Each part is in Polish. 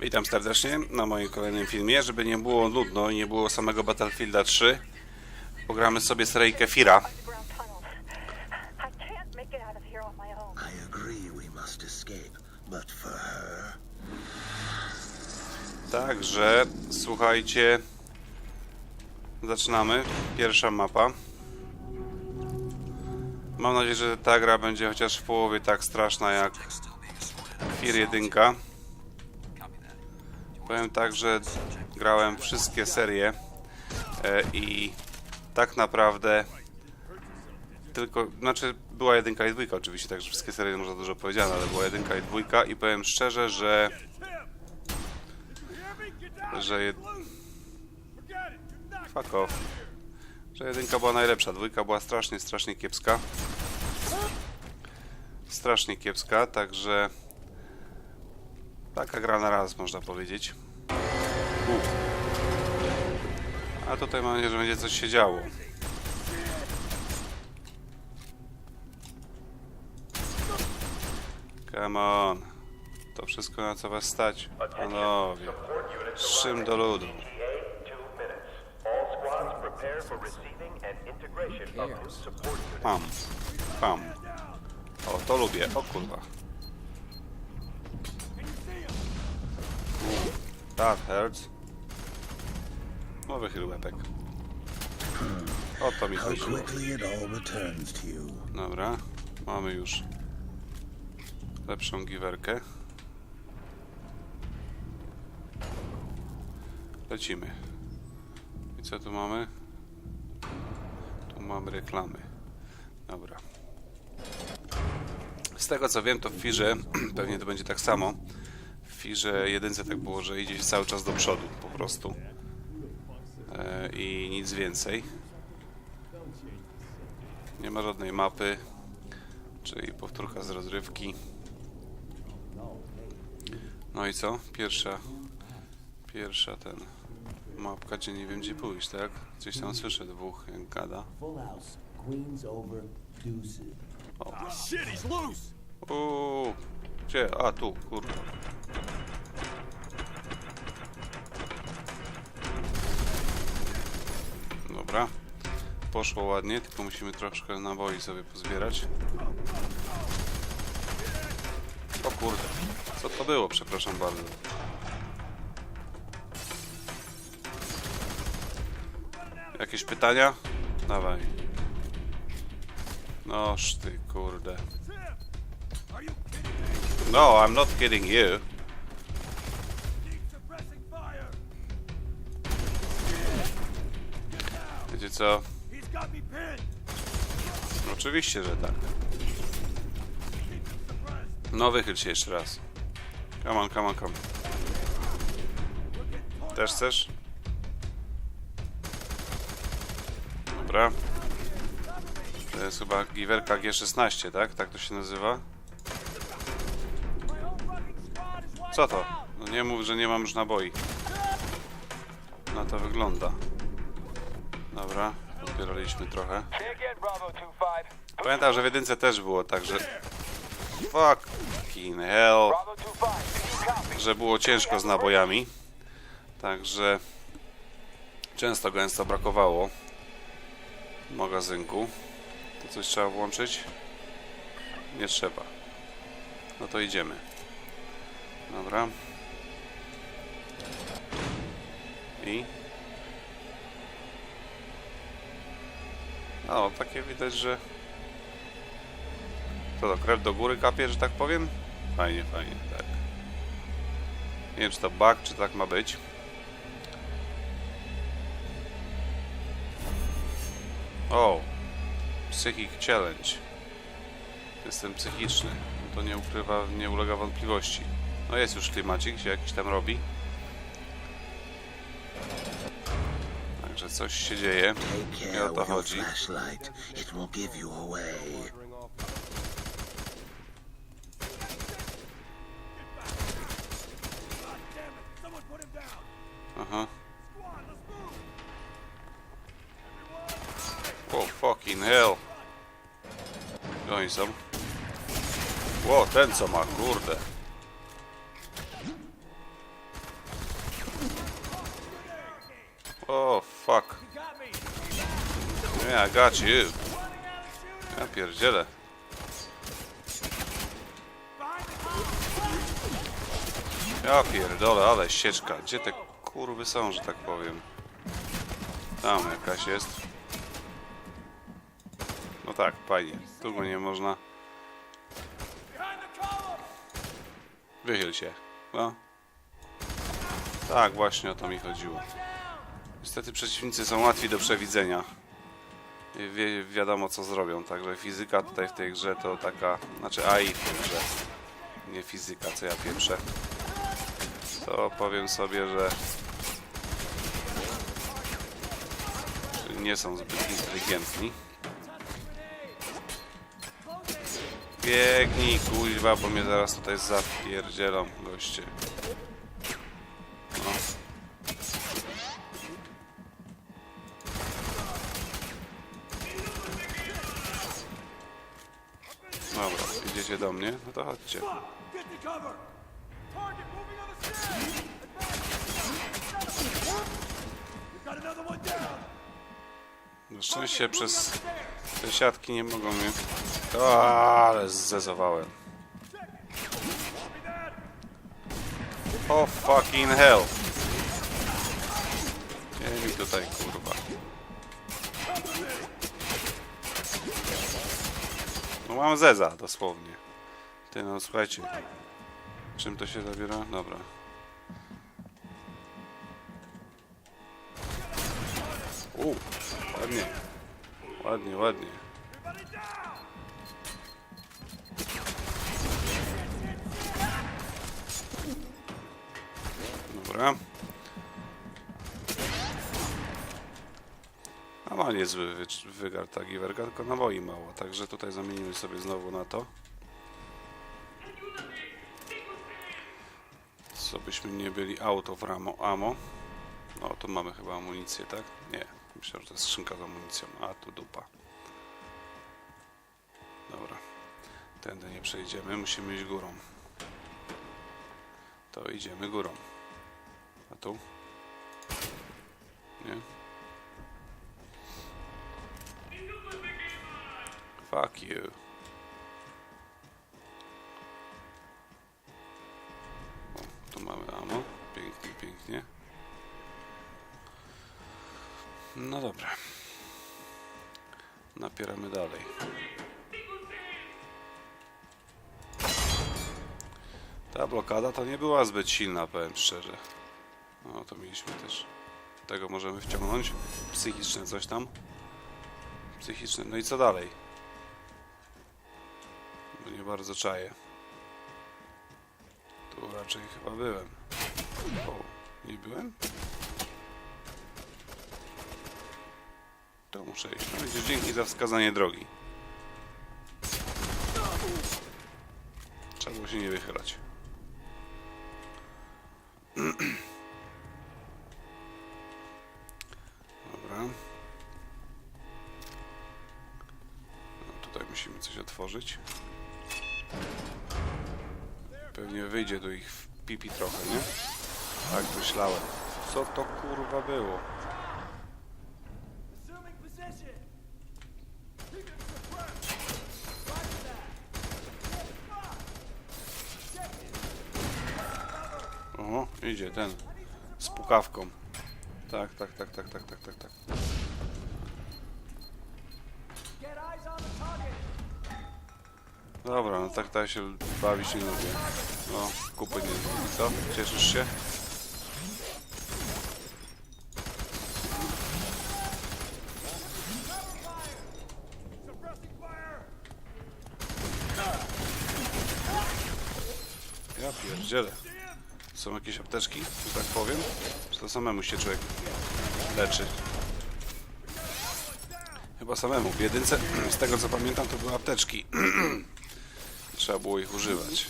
Witam serdecznie na moim kolejnym filmie. Żeby nie było nudno i nie było samego Battlefielda 3, pogramy sobie seryjkę Fira. underground tunnels. I can't make it out of here on my own. I agree we must escape, but for her, Także, słuchajcie, zaczynamy. Pierwsza mapa. Mam nadzieję, że ta gra będzie chociaż w połowie tak straszna jak Fir 1. Powiem tak, że grałem wszystkie serie e, i tak naprawdę tylko, znaczy była jedynka i dwójka oczywiście, także wszystkie serie można dużo powiedziane, ale była jedynka i dwójka i powiem szczerze, że że jed... Fuck off. Że jedynka była najlepsza, dwójka była strasznie, strasznie kiepska. Strasznie kiepska, także taka gra na raz można powiedzieć. U. A tutaj mam nadzieję, że będzie coś się działo. Come on. To wszystko na co was stać, panowie. Szym do ludu. Pam. Pam. O, to lubię. O kurwa. That hurts. No wychyl łepek. O to mi how chodziło. quickly it all returns to you. Dobra. Mamy już lepszą giwerkę. Lecimy. I co tu mamy? Tu mamy reklamy. Dobra. Z tego co wiem, to w Firze pewnie to będzie tak samo. Firze jedynce tak było, że idzie się cały czas do przodu po prostu. E, I nic więcej. Nie ma żadnej mapy, czyli powtórka z rozrywki. No i co? Pierwsza, pierwsza ten mapka, gdzie nie wiem gdzie pójść, tak? Gdzieś tam słyszę dwóch, jak gada. Uuu, gdzie? A, tu, kurwa. Dobra. Poszło ładnie, tylko musimy troszkę naboi sobie pozbierać. O kurde, co to było? Przepraszam bardzo. Jakieś pytania? Dawaj. Noż ty, kurde. No, I'm not kidding you. Wiecie co? Oczywiście, że tak. No, wychyl się jeszcze raz. Come on, come on, come. Też chcesz? Dobra. To jest chyba giwerka G16, tak? Tak to się nazywa? Co to? No nie mów, że nie mam już naboi. Na to wygląda. Dobra, odbieraliśmy trochę. Pamiętam, że w jedynce też było tak, że... Fucking hell. Że było ciężko z nabojami. Także... Często gęsto brakowało magazynku. To coś trzeba włączyć? Nie trzeba. No to idziemy. Dobra. I... O, takie widać, że... To, krew do góry kapie, że tak powiem? Fajnie, fajnie, tak. Nie wiem, czy to bug, czy tak ma być. O! Psychic Challenge. Jestem psychiczny. To nie ukrywa, nie ulega wątpliwości. No jest już klimacik, się jakiś tam robi. Także coś się dzieje. Nie o to chodzi. Aha. Squad, let's move! O, fucking hell. Oni są? Ło, ten co ma, kurde. Got you. Ja pierdzielę. Ja pierdolę, ale sieczka. Gdzie te kurwy są, że tak powiem? Tam jakaś jest. No tak, fajnie. Tu go nie można. Wychyl się. No. Tak, właśnie o to mi chodziło. Niestety przeciwnicy są łatwi do przewidzenia. I Wie, wiadomo co zrobią, także fizyka tutaj w tej grze to taka, znaczy AI w tej grze, nie fizyka, co ja pieprzę. To powiem sobie, że nie są zbyt inteligentni. Biegnij, kuźwa, bo mnie zaraz tutaj zapierdzielą goście. Do mnie? No to chodźcie. Na szczęście przez te siatki nie mogą mnie... O, ale zezowałem. O fucking hell. Nie mi tutaj mam zeza dosłownie. Ty no słuchajcie. Czym to się zabiera? Dobra. U, ładnie. Ładnie, ładnie. Dobra. Ma niezły wy- wygar ta giwerka, tylko naboi mało, także tutaj zamienimy sobie znowu na to. Co byśmy nie byli auto w ramo amo. No, tu mamy chyba amunicję, tak? Nie. Myślałem, że to jest skrzynka z amunicją. A, tu dupa. Dobra. Tędy nie przejdziemy, musimy iść górą. To idziemy górą. A tu? Nie? Fuck you. O, tu mamy ammo. Pięknie, pięknie. No dobra. Napieramy dalej. Ta blokada to nie była zbyt silna, powiem szczerze. No to mieliśmy też. Tego możemy wciągnąć. Psychiczne coś tam. Psychiczne. No i co dalej? Nie bardzo czaję. Tu raczej chyba byłem. O, nie byłem? To muszę iść. No widzisz, dzięki za wskazanie drogi. Trzeba było się nie wychylać. Pewnie wyjdzie do ich pipi trochę, nie? Tak myślałem. Co to kurwa było? Oho, idzie ten. Z pukawką. Tak, tak, tak, tak, tak, tak, tak, tak. Dobra, no tak, tak się bawić nie lubię. No, kupy nie lubię. Co? Cieszysz się? Ja pierdzielę. Są jakieś apteczki, że tak powiem? Czy to samemu się człowiek leczy? Chyba samemu. W jedynce, z tego co pamiętam, to były apteczki. Trzeba było ich używać.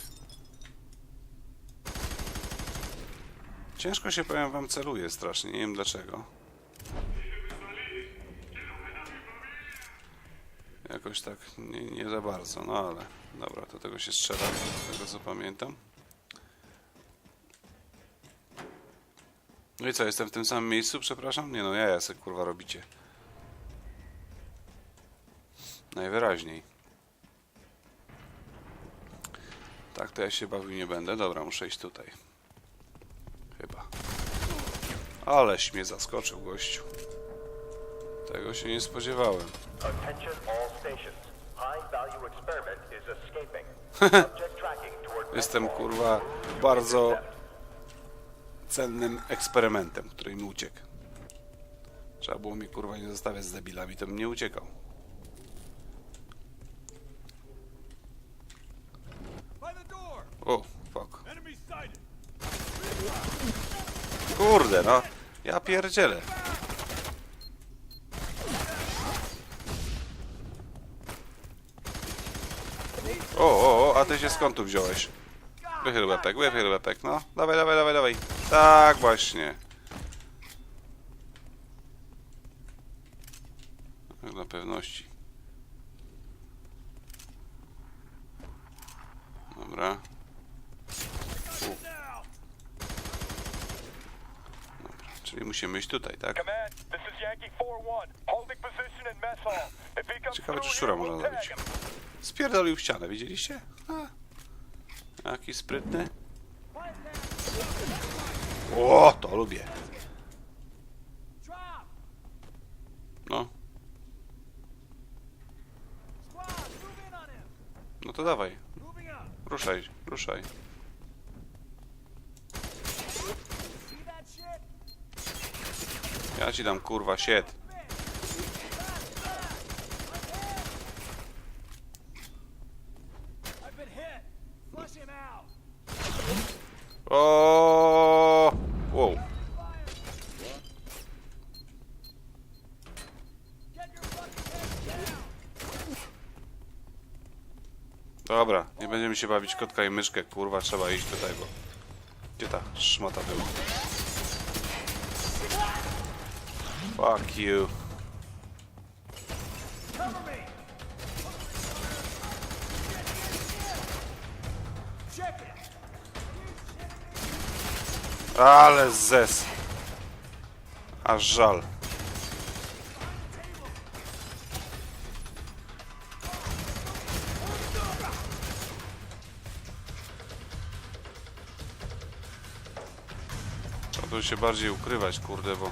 Ciężko się, powiem wam, celuje strasznie. Nie wiem dlaczego. Jakoś tak nie, nie za bardzo, no ale dobra, do tego się strzela, tego co pamiętam. No i co, jestem w tym samym miejscu, przepraszam? Nie no, ja se kurwa robicie. Najwyraźniej. Tak, to ja się bawił nie będę. Dobra, muszę iść tutaj. Chyba. Aleś mnie zaskoczył, gościu. Tego się nie spodziewałem. Jestem kurwa bardzo cennym eksperymentem, który mi uciekł. Trzeba było mnie kurwa nie zostawiać z debilami, to bym nie uciekał. O, fuck. Kurde, no. Ja pierdzielę. O, o, o, a ty się skąd tu wziąłeś? Wychyl łepek, wychyl łepek, no. Dawaj, dawaj, dawaj, dawaj. Tak właśnie. Tak Dla pewności. Dobra. Czyli musimy iść tutaj, tak? Command, this is Yankee 4-1. Holding position in mess hall. If he comes Ciekawe, czy here, można zabić. Spierdolił w ścianę, widzieliście? A. Jaki sprytny. O, to lubię. No, no to dawaj. Ruszaj, ruszaj. See that shit? Ja ci dam kurwa sied. I've been hit! Flush him out! O! Wow. Dobra, nie będziemy się bawić kotka i myszkę, kurwa, trzeba iść tutaj, bo... Gdzie ta szmata była? Fuck you. Ale zes. Aż żal. Tu się bardziej ukrywać, kurde, bo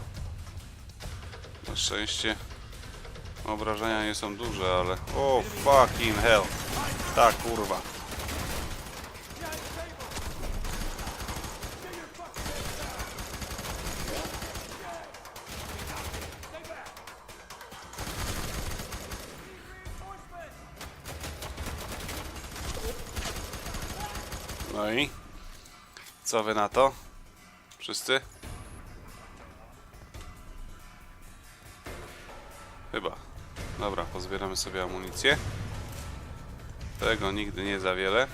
szczęście obrażenia nie są duże, ale... O, fucking hell. Tak, kurwa. No i? Co wy na to? Wszyscy? Sobie amunicję. Tego nigdy nie za wiele.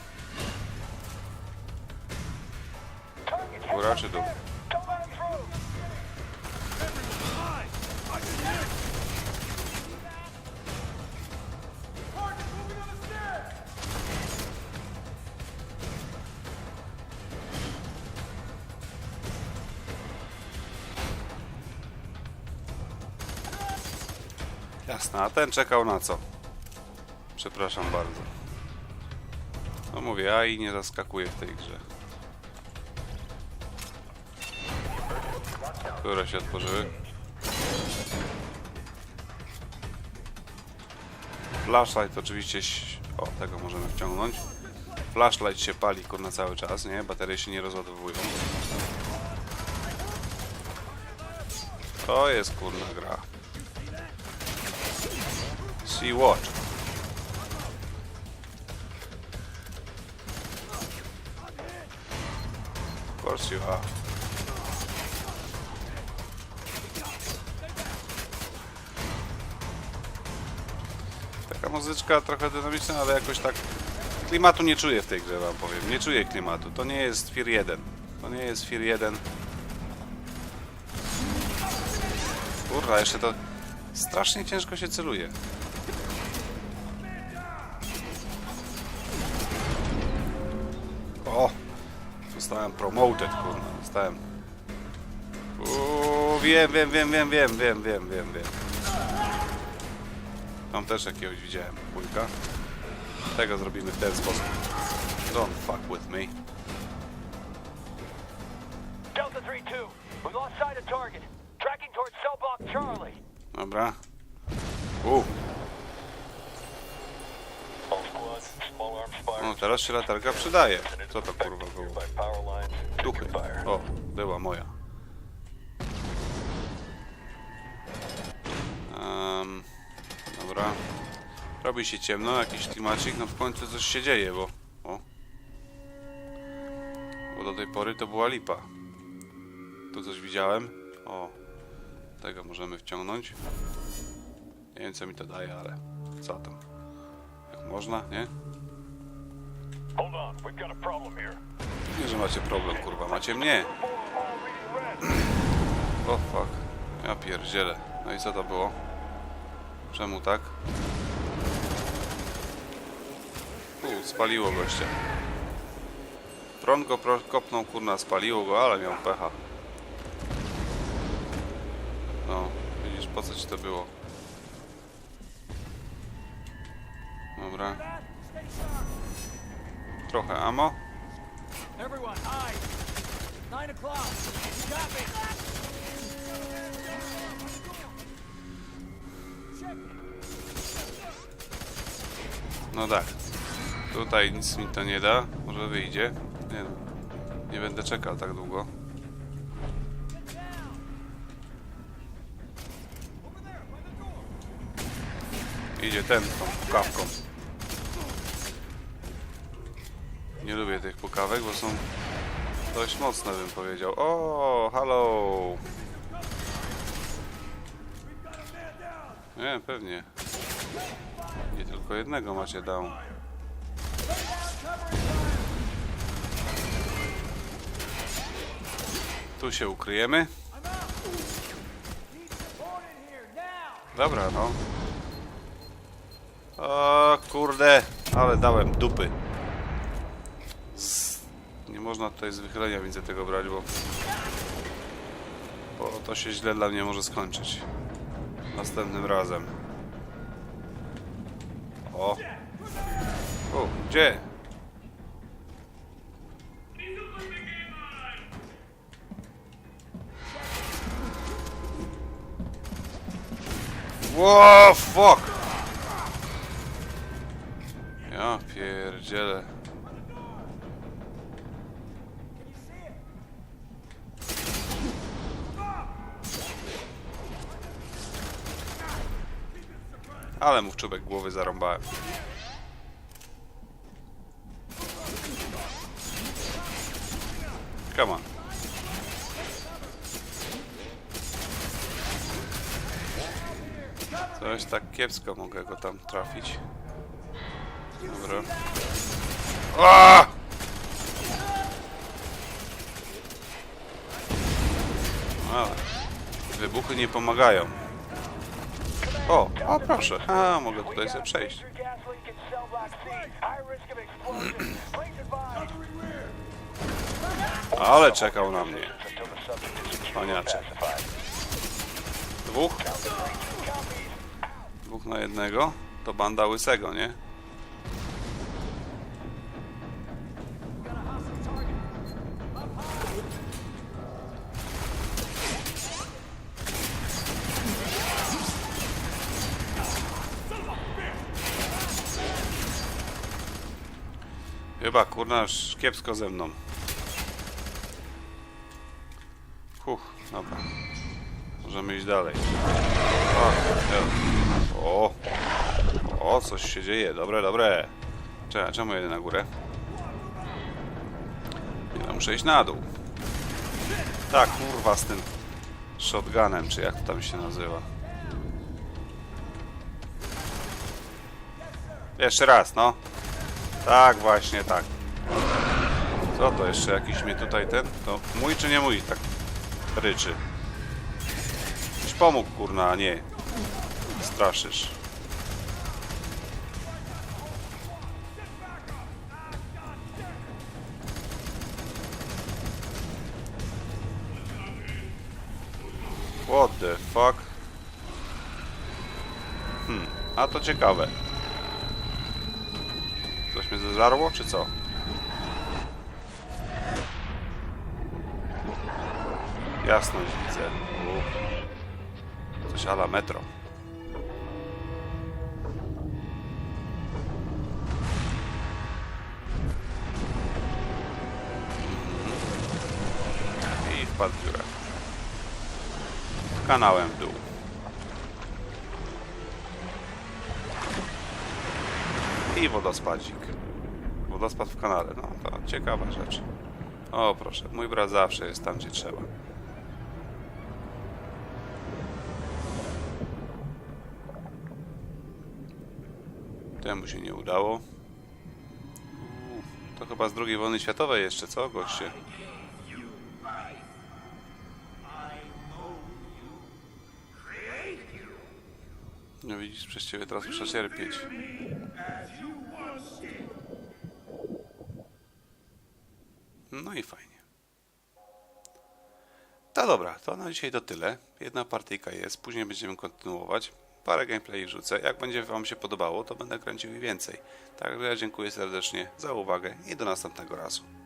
Góra czy dół? Jasne, a ten czekał na co? Przepraszam bardzo. No mówię, ja i nie zaskakuję w tej grze. Które się otworzyły? Flashlight oczywiście... O, tego możemy wciągnąć. Flashlight się pali kurna cały czas, nie? Baterie się nie rozładowują. To jest kurna gra. See what? Of course you are. Taka muzyczka trochę dynamiczna, ale jakoś tak klimatu nie czuję w tej grze, wam powiem. Nie czuję klimatu. To nie jest Fear 1. To nie jest Fear 1. Kurwa, jeszcze to strasznie ciężko się celuje. Zostałem promoted, kurwa. Zostałem... Uuu, wiem, wiem, wiem, wiem, wiem, wiem, wiem, wiem, wiem. Tam też jakiegoś widziałem, bójka. Tego zrobimy w ten sposób. Don't fuck with me. Teraz się latarka przydaje. Co to kurwa było? Duchy. O, była moja. Em, dobra. Robi się ciemno, jakiś klimacik, no w końcu coś się dzieje, bo... O. Bo do tej pory to była lipa. Tu coś widziałem. O. Tego możemy wciągnąć. Nie wiem co mi to daje, ale... Co tam? Jak można, nie? Że macie problem, kurwa. Macie mnie. O, fuck. Ja pierdzielę. No i co to było? Czemu tak? U, spaliło gościa. Tron go kopnął, kurna, spaliło go, ale miał pecha. No, widzisz, po co ci to było? Dobra. Trochę ammo. Nine o'clock. Me. No tak. Tutaj nic mi to nie da. Może wyjdzie. Nie. Nie będę czekał tak długo. Idzie ten tą pukawką. Nie lubię tych pukawek, bo są dość mocne bym powiedział. O, halo! Nie, pewnie. Nie tylko jednego macie down. Tu się ukryjemy. Dobra, no. O kurde, ale dałem dupy. Można tutaj z wychylenia więcej tego brać, bo... Bo to się źle dla mnie może skończyć. Następnym razem. O. O, gdzie? Wow, fuck! Ja pierdzielę. Ale mu w czubek głowy zarąbałem. Come on. Coś tak kiepsko mogę go tam trafić. Dobra. Aaaa! Ale wybuchy nie pomagają. O, o proszę. A, mogę tutaj sobie przejść. Ale czekał na mnie. Paniaczek. Dwóch? Dwóch na jednego? To banda łysego, nie? Chyba kurna już kiepsko ze mną. Huch, dobra. Możemy iść dalej. O, o, o, coś się dzieje. Dobre, dobre. Czekaj, czemu jedę na górę? Nie, no muszę iść na dół. Tak, kurwa, z tym shotgunem, czy jak to tam się nazywa. Jeszcze raz, no. Tak, właśnie, tak. Co to jeszcze jakiś mnie tutaj ten? To mój czy nie mój? Tak ryczy. Już pomógł, kurna, a nie. Straszysz. What the fuck? Hmm, a to ciekawe. Mnie zeżarło, czy co? Jasność widzę. U. Coś ala metro. I wpadł w dziurę. Kanałem w dół. I wodospadzik. Wodospad w kanale. No to ciekawa rzecz. O proszę, mój brat zawsze jest tam, gdzie trzeba. Temu się nie udało. To chyba z II wojny światowej jeszcze, co goście? No widzisz, przez ciebie teraz muszę cierpieć. No i fajnie. To dobra, to na dzisiaj to tyle. Jedna partyjka jest, później będziemy kontynuować. Parę gameplay rzucę. Jak będzie Wam się podobało, to będę kręcił i więcej. Także ja dziękuję serdecznie za uwagę i do następnego razu.